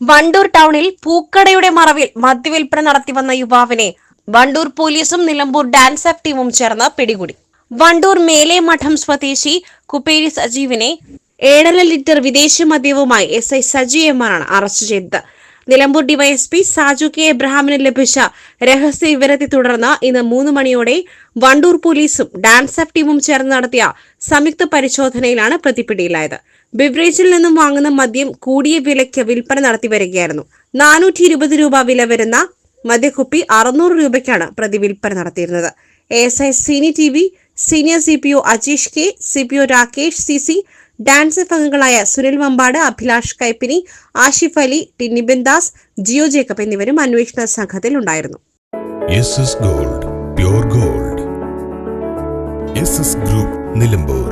വണ്ടൂർ ടൗണിൽ പൂക്കടയുടെ മറവിൽ മദ്യവിൽപ്പന നടത്തി വന്ന യുവാവിനെ വണ്ടൂർ പോലീസും നിലമ്പൂർ ഡാൻസ് ആഫ് ടീമും ചേർന്ന് പിടികൂടി. വണ്ടൂർ മേലെ മഠം സ്വദേശി കുപ്പേരി സജീവിനെ ഏഴര ലിറ്റർ വിദേശ മദ്യവുമായി S I Saji M arrest ചെയ്തത്. നിലമ്പൂർ ഡിവൈഎസ്പി സാജു കെ എബ്രഹാമിന് ലഭിച്ച രഹസ്യ വിവരത്തെ തുടർന്ന് ഇന്ന് മൂന്ന് മണിയോടെ വണ്ടൂർ പോലീസും ഡാൻസ് ആഫ് ടീമും ചേർന്ന് നടത്തിയ സംയുക്ത പരിശോധനയിലാണ് പ്രതിപിടിയിലായത്. ബിവറേജിൽ നിന്നും വാങ്ങുന്ന മദ്യം കൂടിയ വിലയ്ക്ക് വിൽപ്പന നടത്തി വരികയായിരുന്നു. നാനൂറ്റി ഇരുപത് രൂപ വില വരുന്ന മദ്യക്കുപ്പി അറുന്നൂറ് രൂപയ്ക്കാണ് പ്രതി വിൽപ്പന നടത്തിയിരുന്നത്. S I Sini T V senior C P O Ajeesh K C P O Rakesh C C dance വിഭാഗങ്ങളായ സുനിൽ വമ്പാട് അഭിലാഷ് കൈപ്പിനി ആഷിഫ് അലി ടിന്നിബിൻ ദാസ് ജിയോ ജേക്കബ് എന്നിവരും അന്വേഷണ സംഘത്തിൽ ഉണ്ടായിരുന്നു. Gold gold. ഗ്രൂപ്പ് നിലമ്പൂർ.